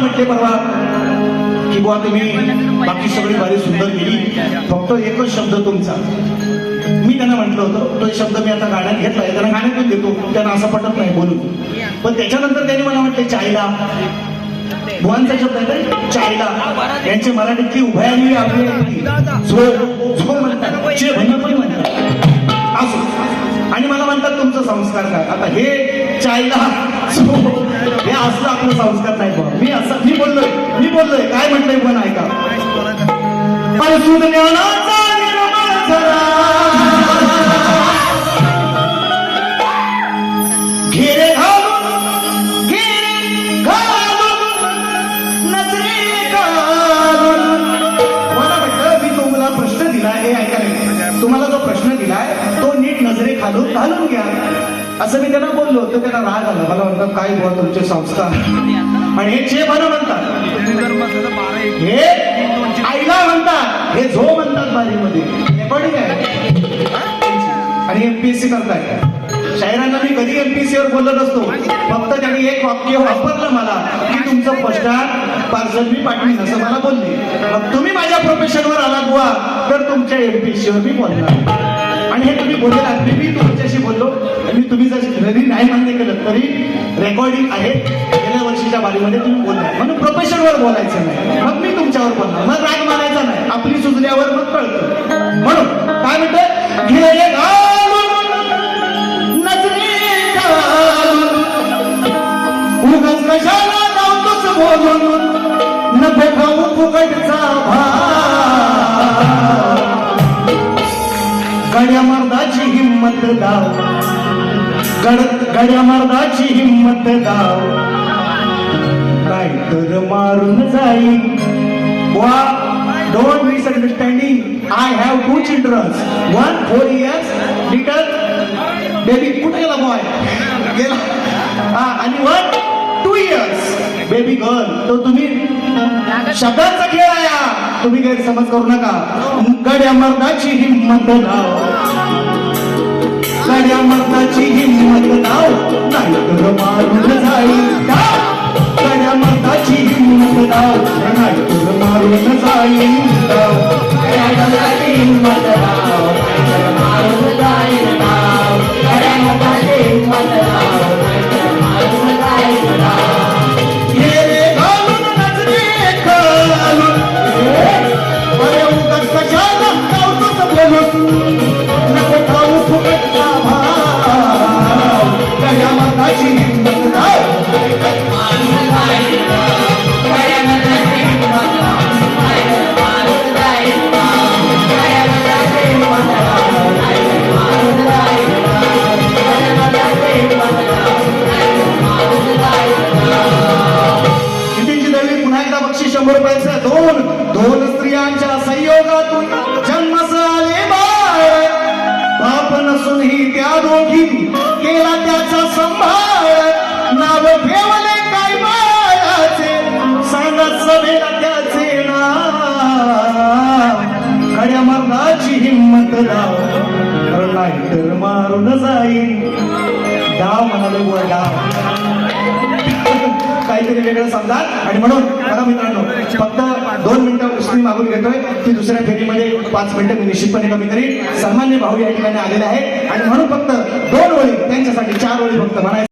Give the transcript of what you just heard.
म्हटले परवा की बुवा तुम्ही बाकी सगळी बारी सुंदर केली फक्त एकच शब्द तुमचा. मी त्यांना म्हटलं होतं तो शब्द मी आता गाण्यात घेतलाय त्यांना गाण्यातून देतो त्यांना असं पटत नाही बोलून. पण त्याच्यानंतर त्यांनी मला म्हटले चायला. बुवांचा शब्द आहे काय चायला. यांचे मराठीतली उभयाली आपली झोळ झोळ म्हणतात चे पण म्हणतात. असो. आणि मला म्हणतात तुमचं संस्कार काय आता हे चायला झोळ, हे असं आपलं संस्कार नाही बुवा. मी असं मी बोललोय. मी बोललोय. काय म्हणलंय पण ऐका ज्ञानाचा निर्मळ झरा घेरे घालून घेरे घालून नजरे घालून मला म्हटलं मी तुम्हाला प्रश्न दिलाय. हे ऐकायला तुम्हाला जो प्रश्न दिलाय तो नीट नजरे खालून घालून घ्या. असं मी त्यांना बोललो. तर त्यांना राग आला. मला म्हणतात काय बुवा तुमचे संस्था? आणि हे जे बरं म्हणतात. हे आईला म्हणतात. हे झो म्हणतात बारीमध्ये. रेकॉर्डिंग आहे आणि एमपीएससी करताय. शायरांना मी कधी एमपीएससी वर बोलत असतो फक्त त्यांनी एक वाक्य वापरलं मला की तुमचं पश्चात पार्सल मी पाठवीन असं मला बोलले. मग तुम्ही माझ्या प्रोफेशनवर आला बुवा तर तुमच्या एमपीएससी वर मी बोलणार. आणि हे तुम्ही बोललेला मी मी तुमच्याशी बोललो आणि तुम्ही जर जरी नाही मान्य केलं तरी रेकॉर्डिंग आहे. गेल्या वर्षीच्या बारीमध्ये तुम्ही बोललाय म्हणून प्रोफेशनवर बोलायचं नाही. मग मी तुमच्यावर बोलणार. मग राग मानायचा नाही. आपली सुजल्यावर मग कळतं. म्हणून काय म्हणतं घेरे कशाला लावतोस बोलून? न बघाऊ फुकटचा भा गड्या मर्दाची हिंमत दाव. गड गड्या मर्दाची हिंमत दाव. काय तर मारून जाईल वा don't misunderstanding I have two childrens one four years little baby कुठे गेला बॉय गेला. आणि वन बेबी गर्ल तो तुम्ही शब्दांचा खेळ आहे. तुम्ही गैरसमज करू नका. गड्या मर्दाची हिंमत लाव. गड्या मर्दाची हिंमत लाव. नाही तर मारून जाईल. डाव. गड्या मर्दाची हिंमत लाव. नाही तर मारून जाईल. डाव. गड्या मर्दाची हिंमत शंभर रुपयाचं दोन दोन स्त्रियांच्या संयोगातून जन्मस आले बाळ. बाप नसूनही त्या दोघी केला त्याचा संभाळ. नाव ठेवले काय बाळाचे सांगत सभेला त्याचे नाव. खड्या मर्दाची हिंमत लाव कारण नाही तर मारून जाईल डाव म्हणाले बुवा डाव काहीतरी वेगळं समजा आणि म्हणून मला मित्रांनो फक्त दोन मिनिटं उसळी मागून घेतोय. ती दुसऱ्या फेरीमध्ये पाच मिनिटं मी निश्चितपणे कमी करीन सन्मान्य भाऊ या ठिकाणी आलेले आहे आणि म्हणून फक्त दोन ओळी त्यांच्यासाठी चार ओळी फक्त. म्हणायचं